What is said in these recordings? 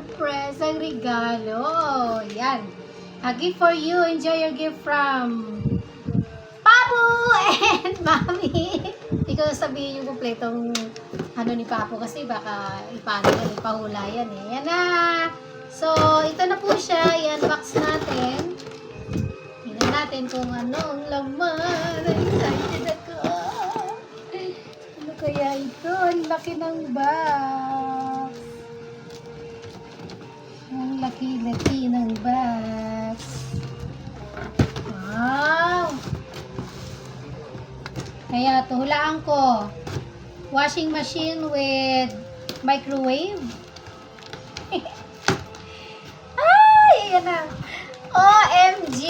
surprise ang regalo. Yan. A gift for you. Enjoy your gift from Papu and Mami. Hindi ko sabihin yung kumpletong ano ni Papu kasi baka ipano yan, ipahula yan eh. Yan na. So, ito na po siya. Yan, box natin. Tingnan natin kung ano ang laman. Excited ako. Ano kaya ito? Ang laki ng bag. Kaya ito, hulaan ko. Washing machine with microwave. Ay, yan na. OMG!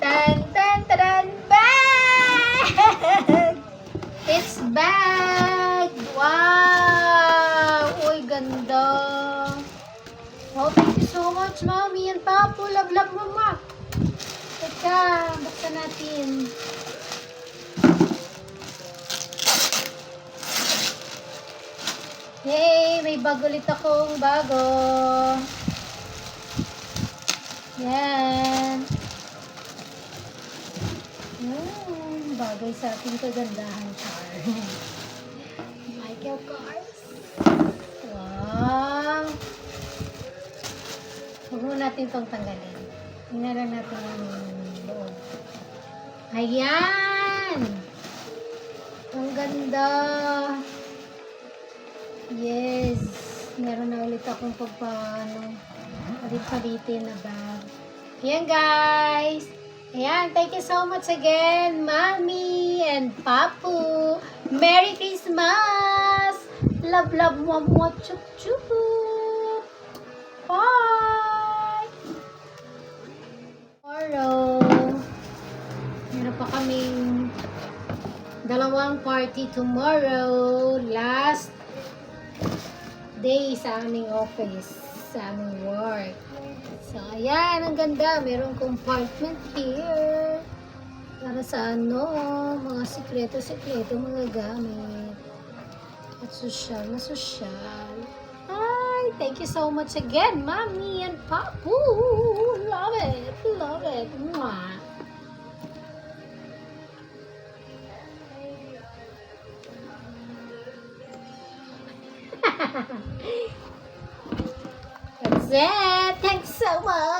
Tan, tan, taran, bag! It's bag! Wow! Uy, ganda! Oh, thank you so much, Mommy and Papo. Love, love, mama. Teka, buksan natin. May bag ulit akong bago. Yan. Hmm, bagay sa ating kagandahan, Char. Michael Kors. Wow. Huwag natin itong tanggalin. Tingnan lang natin ang loob. Ayan! Ang ganda! Yes! Meron na ulit akong pagpaano, palit-palitin na bag. Ayan guys! Ayan, thank you so much again, Mommy and Papu! Merry Christmas! Love, love, mwah, mwah, chup, chup! Bye! Tomorrow, meron pa kaming dalawang party tomorrow. Last day sa aming office, sa aming work. So, ayan, ang ganda. Merong compartment here. Para sa ano, mga sikreto-sikreto, mga gamit. At sosyal na sosyal. Hi! Thank you so much again, Mommy and Papu! Love it! Love it! Mwah! That's it! Thanks so much!